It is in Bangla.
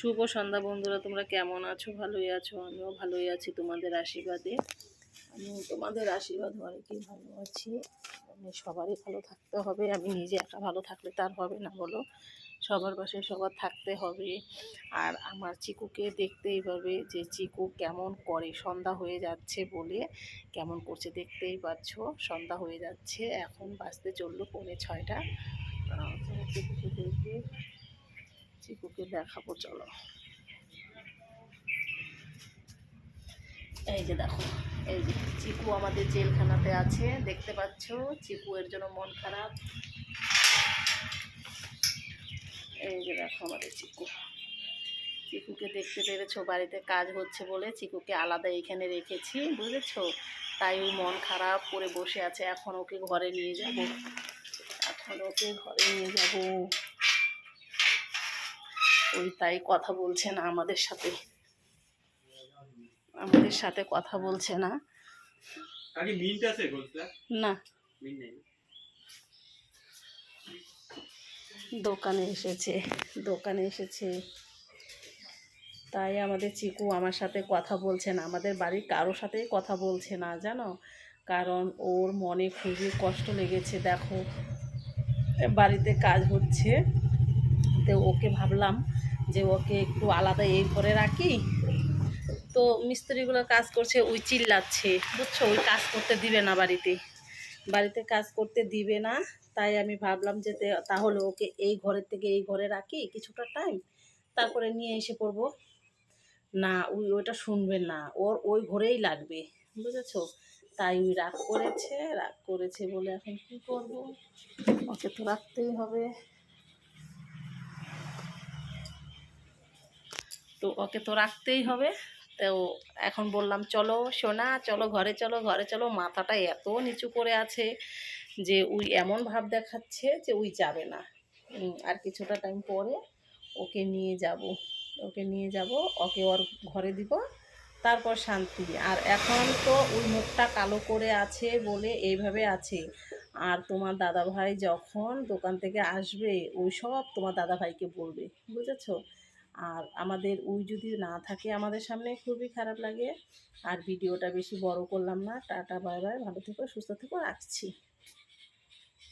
শুভ সন্ধ্যা বন্ধুরা, তোমরা কেমন আছো? ভালোই আছো? আমিও ভালোই আছি তোমাদের আশীর্বাদে। আমি তোমাদের আশীর্বাদ অনেকেই ভালো আছি আমি সবারই ভালো থাকতে হবে। আমি নিজে একা ভালো থাকলে তার হবে না, বলো? সবার পাশে সবার থাকতে হবে। আর আমার চিকুকে দেখতেই পাবে যে চিকু কেমন করে সন্ধ্যা হয়ে যাচ্ছে বলে, কেমন করছে দেখতেই পাচ্ছ? সন্ধ্যা হয়ে যাচ্ছে, এখন বাঁচতে চলল পৌনে ছয়টা। চিকুকে দেখবে। চিকুকে দেখাবো, চলো। এই যে দেখো, এই যে চিকু আমাদের জেলখানাতে আছে, দেখতে পাচ্ছ? চিকু এর জন্য মন খারাপ। এই যে দেখো আমাদের চিকু। চিকুকে দেখতে পেরেছ, বাড়িতে কাজ হচ্ছে বলে চিকুকে আলাদা এখানে রেখেছি, বুঝেছ? তাই ওই মন খারাপ করে বসে আছে, এখন ওকে ঘরে নিয়ে যাব। এখন ওকে ঘরে নিয়ে যাব। ওই তাই কথা বলছে না আমাদের সাথে। আমাদের সাথে কথা বলছে না। না। দোকানে এসেছে দোকানে এসেছে। তাই আমাদের চিকু আমার সাথে কথা বলছে না। আমাদের বাড়ির কারোর সাথেই কথা বলছে না জানো? কারণ ওর মনে খুবই কষ্ট লেগেছে দেখো। বাড়িতে কাজ হচ্ছে। তো ওকে ভাবলাম যে ওকে একটু আলাদা এই ঘরে রাখি। তো মিস্ত্রিগুলো কাজ করছে, ওই চিল্লাচ্ছে, বুঝছ? ওই কাজ করতে দিবে না বাড়িতে। বাড়িতে কাজ করতে দিবে না, তাই আমি ভাবলাম যে তাহলে ওকে এই ঘরের থেকে এই ঘরে রাখি কিছুটা টাইম তারপরে নিয়ে এসে পড়ব। না, ওই, ওইটা শুনবে না, ওর ওই ঘরেই লাগবে, বুঝেছ? তাই ওই রাগ করেছে রাগ করেছে বলে এখন কি করব? ওকে তো রাখতেই হবে। তো ওকে তো রাখতেই হবে। তো এখন বললাম, চলো সোনা, চলো ঘরে চলো ঘরে, চলো। মাথাটা এত নিচু করে আছে যে ওই এমন ভাব দেখাচ্ছে যে ওই যাবে না। আর কিছুটা টাইম পরে ওকে নিয়ে যাব। ওকে নিয়ে যাব, ওকে ওর ঘরে দিব, তারপর শান্তি। আর এখন তো ওই মুখটা কালো করে আছে বলে এইভাবে আছে। আর তোমার দাদাভাই যখন দোকান থেকে আসবে, ওই সব তোমার দাদাভাইকে বলবে, বুঝেছ? আর আমাদের উই যদি না থাকে আমাদের সামনে খুবই খারাপ লাগে। আর ভিডিওটা বেশি বড় করলাম না। Tata, bye bye. ভালো থেকো, সুস্থ থেকো। রাখছি।